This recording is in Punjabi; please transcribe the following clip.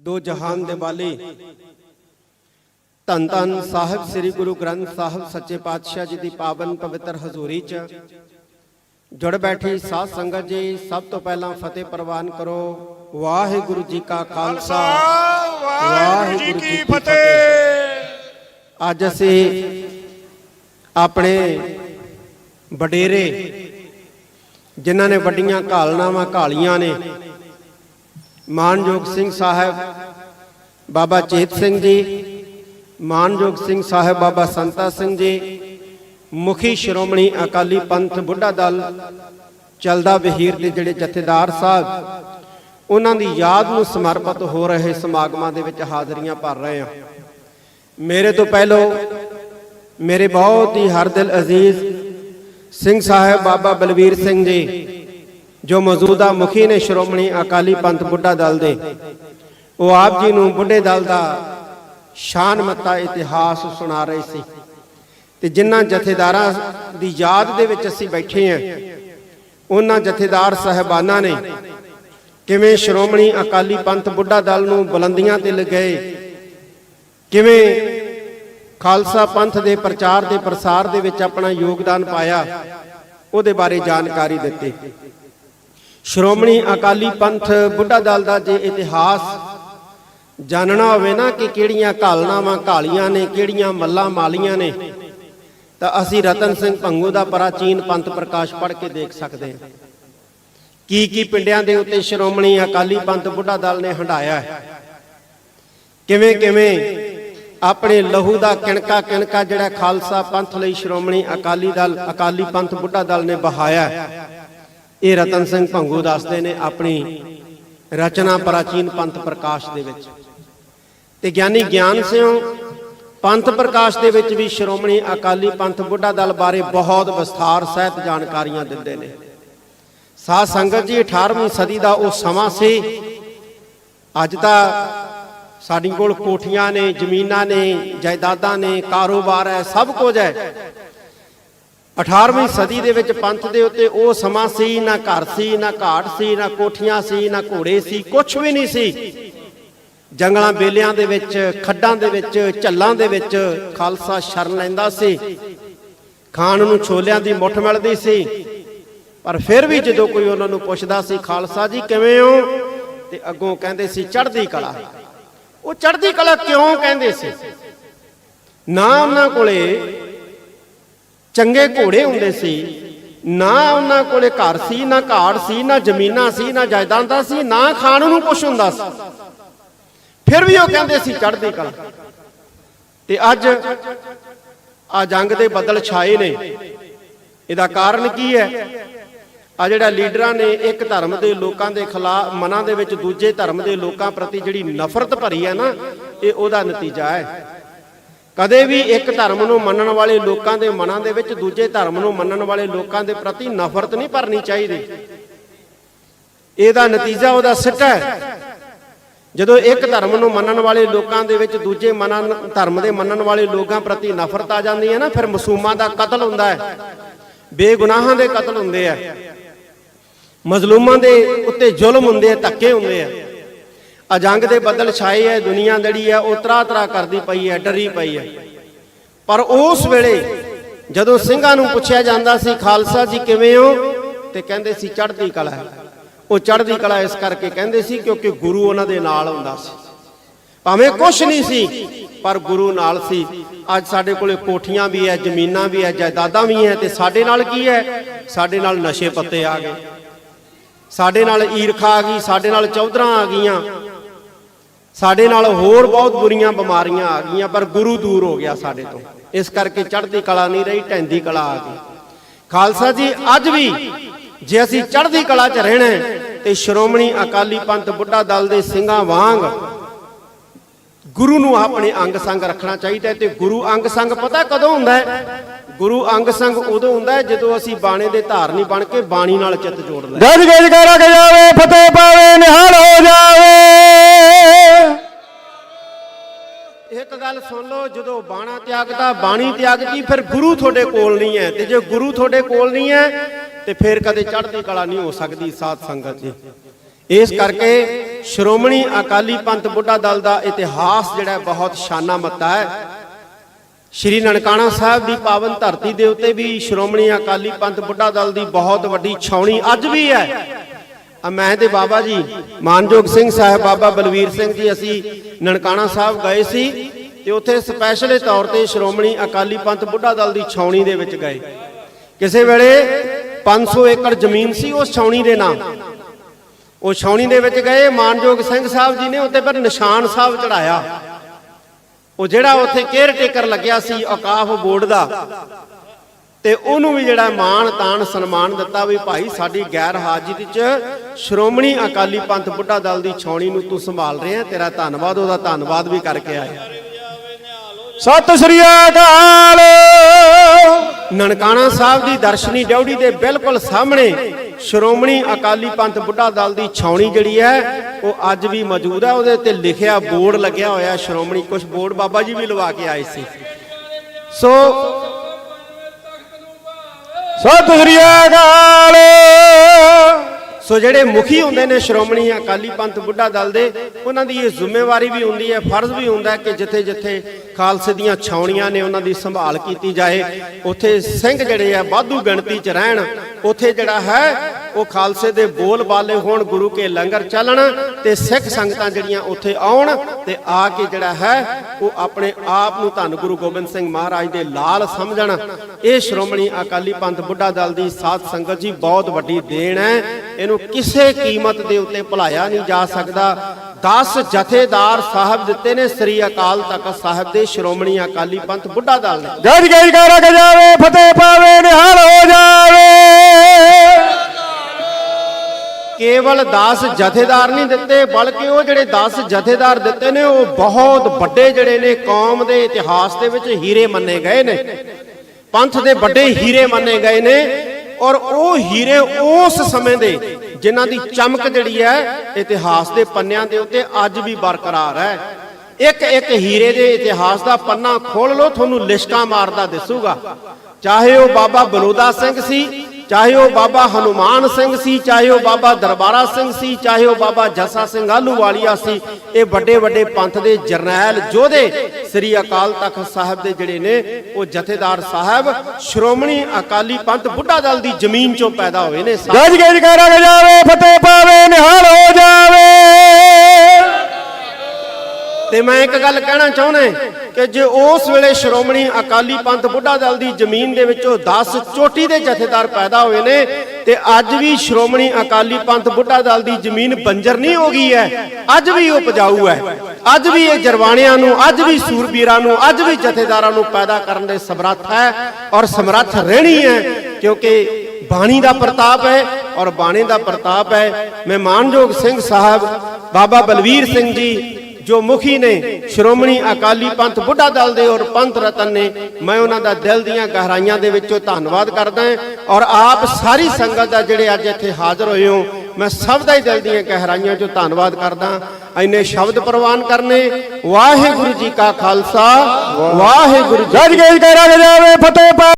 ਦੋ ਜਹਾਨ ਦੇ ਵਾਲੀ। ਧੰਨ ਧੰਨ ਸਾਹਿਬ ਸ੍ਰੀ ਗੁਰੂ ਗ੍ਰੰਥ ਸਾਹਿਬ ਸੱਚੇ ਪਾਤਸ਼ਾਹ ਜੀ ਦੀ ਪਾਵਨ ਪਵਿੱਤਰ ਹਜ਼ੂਰੀ 'ਚ। ਜੁੜ ਬੈਠੀ ਸਾਧ ਸੰਗਤ ਜੀ, ਸਭ ਤੋਂ ਪਹਿਲਾਂ ਫਤਿਹ ਪ੍ਰਵਾਨ ਕਰੋ। ਵਾਹਿਗੁਰੂ ਜੀ ਕਾ ਖਾਲਸਾ। ਵਾਹਿਗੁਰੂ ਜੀ ਕੀ ਫਤਿਹ। ਅੱਜ ਅਸੀਂ ਆਪਣੇ ਵਡੇਰੇ, ਜਿਨ੍ਹਾਂ ਨੇ ਵੱਡੀਆਂ ਘਾਲਨਾਵਾਂ ਘਾਲੀਆਂ ਨੇ ਮਾਨਯੋਗ ਸਿੰਘ ਸਾਹਿਬ, ਬਾਬਾ ਚੇਤ ਸਿੰਘ ਜੀ, ਮਾਨਯੋਗ ਸਿੰਘ ਸਾਹਿਬ, ਬਾਬਾ ਸੰਤਾ ਸਿੰਘ ਜੀ, ਮੁਖੀ ਸ਼੍ਰੋਮਣੀ ਅਕਾਲੀ ਪੰਥ ਬੁੱਢਾ ਦਲ, ਚਲਦਾ ਵਹੀਰ ਦੇ ਜਿਹੜੇ ਜਥੇਦਾਰ ਸਾਹਿਬ, ਉਹਨਾਂ ਦੀ ਯਾਦ ਨੂੰ ਸਮਰਪਿਤ ਹੋ ਰਹੇ ਸਮਾਗਮਾਂ ਦੇ ਵਿੱਚ ਹਾਜ਼ਰੀਆਂ ਭਰ ਰਹੇ ਹਾਂ। ਮੇਰੇ ਤੋਂ ਪਹਿਲੋ, ਮੇਰੇ ਬਹੁਤ ਹੀ ਹਰ ਦਿਲ ਅਜ਼ੀਜ਼ ਸਿੰਘ ਸਾਹਿਬ, ਬਾਬਾ ਬਲਵੀਰ ਸਿੰਘ ਜੀ ਜੋ ਮੌਜੂਦਾ ਮੁਖੀ ਨੇ ਸ਼੍ਰੋਮਣੀ ਅਕਾਲੀ ਪੰਥ ਬੁੱਢਾ ਦਲ ਦੇ, ਉਹ ਆਪ ਜੀ ਨੂੰ ਬੁੱਢੇ ਦਲ ਦਾ ਸ਼ਾਨ ਮਤਾ ਇਤਿਹਾਸ ਸੁਣਾ ਰਹੇ ਸੀ। ਤੇ ਜਿਨ੍ਹਾਂ ਜਥੇਦਾਰਾਂ ਦੀ ਯਾਦ ਦੇ ਵਿੱਚ ਅਸੀਂ ਬੈਠੇ ਹਾਂ, ਉਹਨਾਂ ਜਥੇਦਾਰ ਸਹਿਬਾਨਾਂ ਨੇ ਕਿਵੇਂ ਸ਼੍ਰੋਮਣੀ ਅਕਾਲੀ ਪੰਥ ਬੁੱਢਾ ਦਲ ਨੂੰ ਬੁਲੰਦੀਆਂ ਤੇ ਲਗਾਏ, ਕਿਵੇਂ ਖਾਲਸਾ ਪੰਥ ਦੇ ਪ੍ਰਚਾਰ ਦੇ ਪ੍ਰਸਾਰ ਦੇ ਵਿੱਚ ਆਪਣਾ ਯੋਗਦਾਨ ਪਾਇਆ, ਉਹਦੇ ਬਾਰੇ ਜਾਣਕਾਰੀ ਦਿੱਤੀ। ਸ਼੍ਰੋਮਣੀ ਅਕਾਲੀ ਪੰਥ ਬੁੱਢਾ ਦਲ ਦਾ ਜੇ ਇਤਿਹਾਸ ਜਾਣਨਾ ਹੋਵੇ ਨਾ ਕਿ ਕਿਹੜੀਆਂ ਘਾਲਨਾਵਾਂ ਘਾਲੀਆਂ ਨੇ, ਕਿਹੜੀਆਂ ਮੱਲਾਂ ਮਾਲੀਆਂ ਨੇ, ਤਾਂ ਅਸੀਂ ਰਤਨ ਸਿੰਘ ਭੰਗੂ ਦਾ ਪ੍ਰਾਚੀਨ ਪੰਥ ਪ੍ਰਕਾਸ਼ ਪੜ੍ਹ ਕੇ ਦੇਖ ਸਕਦੇ ਹਾਂ ਕੀ ਕੀ ਪਿੰਡਿਆਂ ਦੇ ਉੱਤੇ ਸ਼੍ਰੋਮਣੀ ਅਕਾਲੀ ਪੰਥ ਬੁੱਢਾ ਦਲ ਨੇ ਹੰਡਾਇਆ ਹੈ ਕਿਵੇਂ ਕਿਵੇਂ ਆਪਣੇ ਲਹੂ ਦਾ ਕਿਣਕਾ ਕਿਣਕਾ ਜਿਹੜਾ ਖਾਲਸਾ ਪੰਥ ਲਈ ਸ਼੍ਰੋਮਣੀ ਅਕਾਲੀ ਦਲ, ਅਕਾਲੀ ਪੰਥ ਬੁੱਢਾ ਦਲ ਨੇ ਬਹਾਇਆ ਹੈ। ਇਹ ਰਤਨ ਸਿੰਘ ਭੰਗੂ ਦੱਸਦੇ ਨੇ ਆਪਣੀ ਰਚਨਾ ਪ੍ਰਾਚੀਨ ਪੰਥ ਪ੍ਰਕਾਸ਼ ਦੇ ਵਿੱਚ। ਤੇ ਗਿਆਨੀ ਗਿਆਨ ਸਿੰਘ ਪੰਥ ਪ੍ਰਕਾਸ਼ ਦੇ ਵਿੱਚ ਵੀ ਸ਼੍ਰੋਮਣੀ ਅਕਾਲੀ ਪੰਥ ਬੁੱਢਾ ਦਲ ਬਾਰੇ ਬਹੁਤ ਵਿਸਥਾਰ, ਸਹਿਤ ਜਾਣਕਾਰੀਆਂ ਦਿੰਦੇ ਨੇ। ਸਾਧ ਸੰਗਤ ਜੀ 18ਵੀਂ ਸਦੀ ਦਾ ਉਹ ਸਮਾਂ ਸੀ। ਅੱਜ ਤਾਂ ਸਾਡੀ ਕੋਲ ਕੋਠੀਆਂ ਨੇ, ਜ਼ਮੀਨਾਂ ਨੇ, ਜਾਇਦਾਦਾਂ ਨੇ, ਕਾਰੋਬਾਰ ਹੈ, ਸਭ ਕੁਝ ਹੈ। 18ਵੀਂ ਸਦੀ ਦੇ ਵਿੱਚ ਪੰਥ ਦੇ ਉੱਤੇ ਉਹ ਸਮਾਂ ਸੀ, ਨਾ ਘਰ ਸੀ, ਨਾ ਘਾਟ ਸੀ, ਨਾ ਕੋਠੀਆਂ ਸੀ, ਨਾ ਘੋੜੇ ਸੀ ਕੁਝ ਵੀ ਨਹੀਂ ਸੀ। ਜੰਗਲਾਂ ਬੇਲਿਆਂ ਦੇ ਵਿੱਚ, ਖੱਡਾਂ ਦੇ ਵਿੱਚ, ਝੱਲਾਂ ਦੇ ਵਿੱਚ ਖਾਲਸਾ ਸ਼ਰਨ ਲੈਂਦਾ ਸੀ। ਖਾਣ ਨੂੰ ਛੋਲਿਆਂ ਦੀ ਮੁੱਠ ਮਿਲਦੀ ਸੀ। ਪਰ ਫਿਰ ਵੀ ਜਦੋਂ ਕੋਈ ਉਹਨਾਂ ਨੂੰ ਪੁੱਛਦਾ ਸੀ, ਖਾਲਸਾ ਜੀ, ਕਿਵੇਂ ਹੋ? ਤੇ ਅੱਗੋਂ ਕਹਿੰਦੇ ਸੀ, ਚੜ੍ਹਦੀ ਕਲਾ। ਉਹ ਚੜ੍ਹਦੀ ਕਲਾ ਕਿਉਂ ਕਹਿੰਦੇ ਸੀ? ਨਾ ਉਹਨਾਂ ਕੋਲੇ ਚੰਗੇ ਘੋੜੇ ਹੁੰਦੇ ਸੀ। ਨਾ ਉਹਨਾਂ ਕੋਲੇ ਘਰ ਸੀ ਨਾ ਘਾੜ ਸੀ ਨਾ ਜ਼ਮੀਨਾਂ ਸੀ ਨਾ ਜਾਇਦਾਦਾਂ ਸੀ ਨਾ ਖਾਣ ਨੂੰ ਕੁਛ ਹੁੰਦਾ ਸੀ। ਫਿਰ ਵੀ ਉਹ ਕਹਿੰਦੇ ਸੀ ਚੜ੍ਹਦੀ ਕਲਾ। ਤੇ ਅੱਜ ਆ ਜੰਗ ਦੇ ਬੱਦਲ ਛਾਏ ਨੇ। ਇਹਦਾ ਕਾਰਨ ਕੀ ਹੈ? ਆ ਜਿਹੜਾ ਲੀਡਰਾਂ ਨੇ ਇੱਕ ਧਰਮ ਦੇ ਲੋਕਾਂ ਦੇ ਖਿਲਾਫ ਮਨਾਂ ਦੇ ਵਿੱਚ ਦੂਜੇ ਧਰਮ ਦੇ ਲੋਕਾਂ ਪ੍ਰਤੀ ਜਿਹੜੀ ਨਫ਼ਰਤ ਭਰੀ ਹੈ ਨਾ ਇਹ ਉਹਦਾ ਨਤੀਜਾ ਹੈ। ਕਦੇ ਵੀ ਇੱਕ ਧਰਮ ਨੂੰ ਮੰਨਣ ਵਾਲੇ ਲੋਕਾਂ ਦੇ ਮਨਾਂ ਦੇ ਵਿੱਚ ਦੂਜੇ ਧਰਮ ਨੂੰ ਮੰਨਣ ਵਾਲੇ ਲੋਕਾਂ ਦੇ ਪ੍ਰਤੀ ਨਫ਼ਰਤ ਨਹੀਂ ਭਰਨੀ ਚਾਹੀਦੀ। ਇਹਦਾ ਨਤੀਜਾ ਉਹਦਾ ਸਿੱਟਾ ਹੈ। ਜਦੋਂ ਇੱਕ ਧਰਮ ਨੂੰ ਮੰਨਣ ਵਾਲੇ ਲੋਕਾਂ ਦੇ ਵਿੱਚ ਦੂਜੇ ਮਨਾਂ ਧਰਮ ਦੇ ਮੰਨਣ ਵਾਲੇ ਲੋਕਾਂ ਪ੍ਰਤੀ ਨਫ਼ਰਤ ਆ ਜਾਂਦੀ ਹੈ ਨਾ, ਫਿਰ ਮਾਸੂਮਾਂ ਦਾ ਕਤਲ ਹੁੰਦਾ ਹੈ। ਬੇਗੁਨਾਹਾਂ ਦੇ ਕਤਲ ਹੁੰਦੇ ਆ। ਮਜ਼ਲੂਮਾਂ ਦੇ ਉੱਤੇ ਜ਼ੁਲਮ ਹੁੰਦੇ ਆ, ਧੱਕੇ ਹੁੰਦੇ ਆ। ਅਜੰਗ ਦੇ ਬੱਦਲ ਛਾਏ ਐ, ਦੁਨੀਆ ਜਿਹੜੀ ਐ, ਉਹ ਤਰਾ ਤਰਾ ਕਰਦੀ ਪਈ ਐ, ਡਰੀ ਪਈ ਐ। ਪਰ ਉਸ ਵੇਲੇ ਜਦੋਂ ਸਿੰਘਾਂ ਨੂੰ ਪੁੱਛਿਆ ਜਾਂਦਾ ਸੀ, ਖਾਲਸਾ ਜੀ ਕਿਵੇਂ ਹੋ? ਤੇ ਕਹਿੰਦੇ ਸੀ, ਚੜ੍ਹਦੀ ਕਲਾ ਹੈ। ਉਹ ਚੜ੍ਹਦੀ ਕਲਾ ਇਸ ਕਰਕੇ ਕਹਿੰਦੇ ਸੀ ਕਿਉਂਕਿ ਗੁਰੂ ਉਹਨਾਂ ਦੇ ਨਾਲ ਹੁੰਦਾ ਸੀ। ਭਾਵੇਂ ਕੁਛ ਨਹੀਂ ਸੀ, ਪਰ ਗੁਰੂ ਨਾਲ ਸੀ। ਅੱਜ ਸਾਡੇ ਕੋਲੇ ਕੋਠੀਆਂ ਵੀ ਐ, ਜ਼ਮੀਨਾਂ ਵੀ ਐ, ਜਾਇਦਾਦਾਂ ਵੀ ਐ ਤੇ ਸਾਡੇ ਨਾਲ ਕੀ ਐ? ਸਾਡੇ ਨਾਲ ਨਸ਼ੇ ਪੱਤੇ ਆ ਗਏ। ਸਾਡੇ ਨਾਲ ਈਰਖਾ ਆ ਗਈ, ਸਾਡੇ ਨਾਲ ਚੌਧਰਾਂ ਆ ਗਈਆਂ। ਸਾਡੇ ਨਾਲ ਹੋਰ ਬਹੁਤ ਬੁਰੀਆਂ ਬਿਮਾਰੀਆਂ ਆ ਗਈਆਂ, ਪਰ ਗੁਰੂ ਦੂਰ ਹੋ ਗਿਆ ਸਾਡੇ ਤੋਂ। ਇਸ ਕਰਕੇ ਚੜ੍ਹਦੀ ਕਲਾ ਨਹੀਂ ਰਹੀ ਢੈਂਦੀ ਕਲਾ ਆ ਗਈ। ਖਾਲਸਾ ਜੀ, ਅੱਜ ਵੀ ਜੇ ਅਸੀਂ ਚੜ੍ਹਦੀ ਕਲਾ 'ਚ ਰਹਿਣਾ ਤੇ ਸ਼੍ਰੋਮਣੀ ਅਕਾਲੀ ਪੰਥ ਬੁੱਢਾ ਦਲ ਦੇ ਸਿੰਘਾਂ ਵਾਂਗ ਗੁਰੂ ਨੂੰ ਆਪਣੇ ਅੰਗ ਸੰਗ ਰੱਖਣਾ ਚਾਹੀਦਾ ਤੇ ਗੁਰੂ ਅੰਗ ਸੰਗ ਪਤਾ ਕਦੋਂ ਹੁੰਦਾ ਹੈ? ਗੁਰੂ ਅੰਗ ਸੰਗ ਉਦੋਂ ਹੁੰਦਾ ਹੈ ਜਦੋਂ ਅਸੀਂ ਬਾਣੇ ਦੇ ਧਾਰਨੀ ਬਣ ਕੇ ਬਾਣੀ ਨਾਲ ਚਿੱਤ ਜੋੜ ਲੈ ਗੱਜ ਗੱਜ ਕਰਾ ਕੇ ਜਾਵੇ, ਫਤਿਹ ਪਾਵੇ, ਨਿਹਾਲ ਹੋ ਜਾਵੇ। ਇੱਕ ਗੱਲ ਸੁਣ ਲਓ, ਜਦੋਂ ਬਾਣਾ ਤਿਆਗਦਾ, ਬਾਣੀ ਤਿਆਗਦੀ, ਫਿਰ ਗੁਰੂ ਤੁਹਾਡੇ ਕੋਲ ਨਹੀਂ ਹੈ। ਤੇ ਜੇ ਗੁਰੂ ਤੁਹਾਡੇ ਕੋਲ ਨਹੀਂ ਹੈ, ਤੇ ਫਿਰ ਕਦੇ ਚੜ੍ਹਦੀ ਕਲਾ ਨਹੀਂ ਹੋ ਸਕਦੀ ਸਾਧ ਸੰਗਤ ਜੀ। ਇਸ ਕਰਕੇ ਸ਼੍ਰੋਮਣੀ ਅਕਾਲੀ ਪੰਥ ਬੁੱਢਾ ਦਲ ਦਾ ਇਤਿਹਾਸ ਜਿਹੜਾ ਬਹੁਤ ਸ਼ਾਨਾ ਮੱਤਾ ਹੈ। ਸ਼੍ਰੀ ਨਨਕਾਣਾ ਸਾਹਿਬ ਦੀ ਪਾਵਨ ਧਰਤੀ ਦੇ ਉੱਤੇ ਵੀ ਸ਼੍ਰੋਮਣੀ ਅਕਾਲੀ ਪੰਥ ਬੁੱਢਾ ਦਲ ਦੀ ਬਹੁਤ ਵੱਡੀ ਛਾਉਣੀ ਅੱਜ ਵੀ ਹੈ। ਆ ਮੈਂ ਤੇ ਬਾਬਾ ਜੀ, ਮਾਨਯੋਗ ਸਿੰਘ ਸਾਹਿਬ, ਬਾਬਾ ਬਲਵੀਰ ਸਿੰਘ ਜੀ, ਅਸੀਂ ਨਨਕਾਣਾ ਸਾਹਿਬ ਗਏ ਸੀ ਤੇ ਉੱਥੇ ਸਪੈਸ਼ਲ ਤੌਰ ਤੇ ਸ਼੍ਰੋਮਣੀ ਅਕਾਲੀ ਪੰਥ ਬੁੱਢਾ ਦਲ ਦੀ ਛਾਉਣੀ ਦੇ ਵਿੱਚ ਗਏ। ਕਿਸੇ ਵੇਲੇ 500 ਏਕੜ ਜ਼ਮੀਨ ਸੀ ਉਸ ਛਾਉਣੀ ਦੇ ਨਾਂ। ਉਹ ਛਾਉਣੀ ਦੇ ਵਿੱਚ ਗਏ, ਮਾਨਯੋਗ ਸਿੰਘ ਸਾਹਿਬ ਜੀ ਨੇ ਉੱਤੇ ਪਰ ਨਿਸ਼ਾਨ ਸਾਹਿਬ ਚੜਾਇਆ ਉਹ ਜਿਹੜਾ ਉੱਥੇ ਕੇਅਰ ਟੇਕਰ ਲੱਗਿਆ ਸੀ, ਔਕਾਫ ਬੋਰਡ ਦਾ ਤੇ ਉਹਨੂੰ ਵੀ ਜਿਹੜਾ ਮਾਣ ਤਾਣ ਸਨਮਾਨ ਦਿੱਤਾ ਵੀ ਭਾਈ ਸਾਡੀ ਗੈਰ ਹਾਜ਼ਰੀ 'ਚ ਸ਼੍ਰੋਮਣੀ ਅਕਾਲੀ ਪੰਥ ਬੁੱਢਾ ਦਲ ਦੀ ਛਾਉਣੀ ਨੂੰ ਤੂੰ ਸੰਭਾਲ ਰਿਹਾ ਤੇਰਾ ਧੰਨਵਾਦ ਉਹਦਾ ਧੰਨਵਾਦ ਵੀ ਕਰਕੇ ਆਇਆ। ਸਤਿ ਸ੍ਰੀ ਅਕਾਲ। ਨਨਕਾਣਾ ਸਾਹਿਬ ਦੀ ਦਰਸ਼ਨੀ ਡਿਉੜੀ ਦੇ ਬਿਲਕੁਲ ਸਾਹਮਣੇ ਸ਼੍ਰੋਮਣੀ ਅਕਾਲੀ ਪੰਥ ਬੁੱਢਾ ਦਲ ਦੀ ਛਾਉਣੀ ਜਿਹੜੀ ਹੈ ਉਹ ਅੱਜ ਵੀ ਮੌਜੂਦ ਹੈ ਉਹਦੇ ਤੇ ਲਿਖਿਆ ਬੋਰਡ ਲੱਗਿਆ ਹੋਇਆ ਸ਼੍ਰੋਮਣੀ ਕੁਝ ਬੋਰਡ ਬਾਬਾ ਜੀ ਵੀ ਲਵਾ ਕੇ ਆਏ ਸੀ। ਸੋ ਸਤਿ ਸ੍ਰੀ ਅਕਾਲ ਸੋ ਜਿਹੜੇ ਮੁਖੀ ਹੁੰਦੇ ਨੇ ਸ਼੍ਰੋਮਣੀ ਅਕਾਲੀ ਪੰਥ ਬੁੱਢਾ ਦਲ ਦੇ, ਉਹਨਾਂ ਦੀ ਇਹ ਜ਼ਿੰਮੇਵਾਰੀ ਵੀ ਹੁੰਦੀ ਹੈ, ਫਰਜ਼ ਵੀ ਹੁੰਦਾ ਕਿ ਜਿੱਥੇ ਜਿੱਥੇ ਖਾਲਸੇ ਦੀਆਂ ਛਾਉਣੀਆਂ ਨੇ ਉਹਨਾਂ ਦੀ ਸੰਭਾਲ ਕੀਤੀ ਜਾਏ। ਉੱਥੇ ਸਿੰਘ ਜਿਹੜੇ ਆ, ਵਾਧੂ ਗਿਣਤੀ 'ਚ ਰਹਿਣ। ਉੱਥੇ ਜਿਹੜਾ ਹੈ ਉਹ ਖਾਲਸੇ ਦੇ ਬੋਲ ਬਾਲੇ ਹੋਣ ਗੁਰੂ ਕੇ ਲੰਗਰ ਚੱਲਣ ਤੇ ਸਿੱਖ ਸੰਗਤਾਂ ਜਿਹੜੀਆਂ ਉੱਥੇ ਆਉਣ ਤੇ ਆ ਕੇ ਜਿਹੜਾ ਹੈ ਉਹ ਆਪਣੇ ਆਪ ਨੂੰ ਧੰਨ ਗੁਰੂ ਗੋਬਿੰਦ ਸਿੰਘ ਮਹਾਰਾਜ ਦੇ ਲਾਲ ਸਮਝਣ ਇਹ ਸ਼੍ਰੋਮਣੀ ਅਕਾਲੀ ਪੰਥ ਬੁੱਢਾ ਦਲ ਦੀ ਸਾਧ ਸੰਗਤ ਜੀ ਬਹੁਤ ਵੱਡੀ ਦੇਣ ਹੈ ਇਹਨੂੰ ਕਿਸੇ ਕੀਮਤ ਦੇ ਉੱਤੇ ਭੁਲਾਇਆ ਨਹੀਂ ਜਾ ਸਕਦਾ 10 ਜਥੇਦਾਰ ਸਾਹਿਬ ਦਿੱਤੇ ਨੇ ਸ੍ਰੀ ਅਕਾਲ ਤਖਤ ਸਾਹਿਬ ਦੇ ਸ਼੍ਰੋਮਣੀ ਅਕਾਲੀ ਪੰਥ ਬੁੱਢਾ ਦਲ ਨੇ ਗੱਜ ਗੱਜ ਕਰ ਕੇ ਜਾਵੇ ਫਤਿਹ ਪਾਵੇ ਨਿਹਾਲ ਹੋ ਜਾਵੇ ਕੇਵਲ 10 ਜਥੇਦਾਰ ਨਹੀਂ ਦਿੱਤੇ, ਬਲਕਿ ਉਹ ਜਿਹੜੇ 10 ਜਥੇਦਾਰ ਦਿੱਤੇ ਨੇ, ਉਹ ਬਹੁਤ ਵੱਡੇ ਜਿਹੜੇ ਨੇ, ਕੌਮ ਦੇ ਇਤਿਹਾਸ ਦੇ ਵਿੱਚ ਹੀਰੇ ਮੰਨੇ ਗਏ ਨੇ। ਪੰਥ ਦੇ ਵੱਡੇ ਹੀਰੇ ਮੰਨੇ ਗਏ ਨੇ, ਔਰ ਉਹ ਹੀਰੇ ਉਸ ਸਮੇਂ ਦੇ ਜਿਨ੍ਹਾਂ ਦੀ ਚਮਕ ਜਿਹੜੀ ਹੈ, ਇਤਿਹਾਸ ਦੇ ਪੰਨਿਆਂ ਦੇ ਉੱਤੇ ਅੱਜ ਵੀ ਬਰਕਰਾਰ ਹੈ। ਇੱਕ ਇੱਕ ਹੀਰੇ ਦੇ ਇਤਿਹਾਸ ਦਾ ਪੰਨਾ ਖੋਲ ਲਓ, ਤੁਹਾਨੂੰ ਲਿਸ਼ਕਾਂ ਮਾਰਦਾ ਦਿਸੂਗਾ। ਚਾਹੇ ਉਹ ਬਾਬਾ ਬਲੋਦਾ ਸਿੰਘ ਸੀ ਚਾਹੇ ਉਹ ਬਾਬਾ ਹਨੂਮਾਨ ਸਿੰਘ ਸੀ, ਚਾਹੇ ਉਹ ਬਾਬਾ ਦਰਬਾਰਾ ਸਿੰਘ ਸੀ, ਚਾਹੇ ਉਹ ਬਾਬਾ ਜੱਸਾ ਸਿੰਘ ਆਲੂਵਾਲੀਆ ਸੀ, ਇਹ ਵੱਡੇ ਵੱਡੇ ਪੰਥ ਦੇ ਜਰਨੈਲ ਯੋਧੇ ਸ੍ਰੀ ਅਕਾਲ ਤਖਤ ਸਾਹਿਬ ਦੇ ਜਿਹੜੇ ਨੇ, ਉਹ ਜਥੇਦਾਰ ਸਾਹਿਬ, ਸ਼੍ਰੋਮਣੀ ਅਕਾਲੀ ਪੰਥ ਬੁੱਢਾ ਦਲ ਦੀ ਜ਼ਮੀਨ ਚੋਂ ਪੈਦਾ ਹੋਏ ਨੇ। ਗੱਜ ਗੱਜ ਕਰ ਜਾਵੇ, ਫਤਿਹ ਪਾਵੇ, ਨਿਹਾਲ ਹੋ ਜਾਵੇ। ਤੇ ਮੈਂ ਇੱਕ ਗੱਲ ਕਹਿਣਾ ਚਾਹੁੰਦਾ ਕਿ ਜੇ ਉਸ ਵੇਲੇ ਸ਼੍ਰੋਮਣੀ ਅਕਾਲੀ ਪੰਥ ਬੁੱਢਾ ਦਲ ਦੀ ਜ਼ਮੀਨ ਦੇ ਵਿੱਚੋਂ 10 ਚੋਟੀ ਦੇ ਜਥੇਦਾਰ ਪੈਦਾ ਹੋਏ ਨੇ ਤੇ ਅੱਜ ਵੀ ਸ਼੍ਰੋਮਣੀ ਅਕਾਲੀ ਪੰਥ ਬੁੱਢਾ ਦਲ ਦੀ ਜ਼ਮੀਨ ਬੰਜਰ ਨਹੀਂ ਹੋ ਗਈ ਹੈ, ਅੱਜ ਵੀ ਉਪਜਾਊ ਹੈ। ਅੱਜ ਵੀ ਇਹ ਜਰਵਾਣਿਆਂ ਨੂੰ, ਅੱਜ ਵੀ ਸੂਰਬੀਰਾਂ ਨੂੰ, ਅੱਜ ਵੀ ਜਥੇਦਾਰਾਂ ਨੂੰ ਪੈਦਾ ਕਰਨ ਦੇ ਸਮਰੱਥ ਹੈ ਔਰ ਸਮਰੱਥ ਰਹਿਣੀ ਹੈ ਕਿਉਂਕਿ ਬਾਣੀ ਦਾ ਪ੍ਰਤਾਪ ਹੈ ਔਰ ਬਾਣੀ ਦਾ ਪ੍ਰਤਾਪ ਹੈ। ਮੈਂ ਮਾਨਯੋਗ ਸਿੰਘ ਸਾਹਿਬ, ਬਾਬਾ ਬਲਵੀਰ ਸਿੰਘ ਜੀ ਜੋ ਮੁਖੀ ਨੇ ਸ਼੍ਰੋਮਣੀ ਅਕਾਲੀ ਪੰਥ ਬੁੱਢਾ ਦਲ ਦੇ ਔਰ ਪੰਥ ਰਤਨ ਨੇ, ਮੈਂ ਉਹਨਾਂ ਦਾ ਦਿਲ ਦੀਆਂ ਗਹਿਰਾਈਆਂ ਦੇ ਵਿੱਚੋਂ ਧੰਨਵਾਦ ਕਰਦਾ ਔਰ ਆਪ ਸਾਰੀ ਸੰਗਤ ਦਾ ਜਿਹੜੇ ਅੱਜ ਇੱਥੇ ਹਾਜ਼ਰ ਹੋਏ ਹੋ, ਮੈਂ ਸਭ ਦਾ ਹੀ ਦਿਲ ਦੀਆਂ ਗਹਿਰਾਈਆਂ 'ਚੋਂ ਧੰਨਵਾਦ ਕਰਦਾ ਐਨੇ ਸ਼ਬਦ ਪ੍ਰਵਾਨ ਕਰਨੇ, ਵਾਹਿਗੁਰੂ ਜੀ ਕਾ ਖਾਲਸਾ, ਵਾਹਿਗੁਰੂ ਜੀ ਗੱਜ ਫਤਿਹ।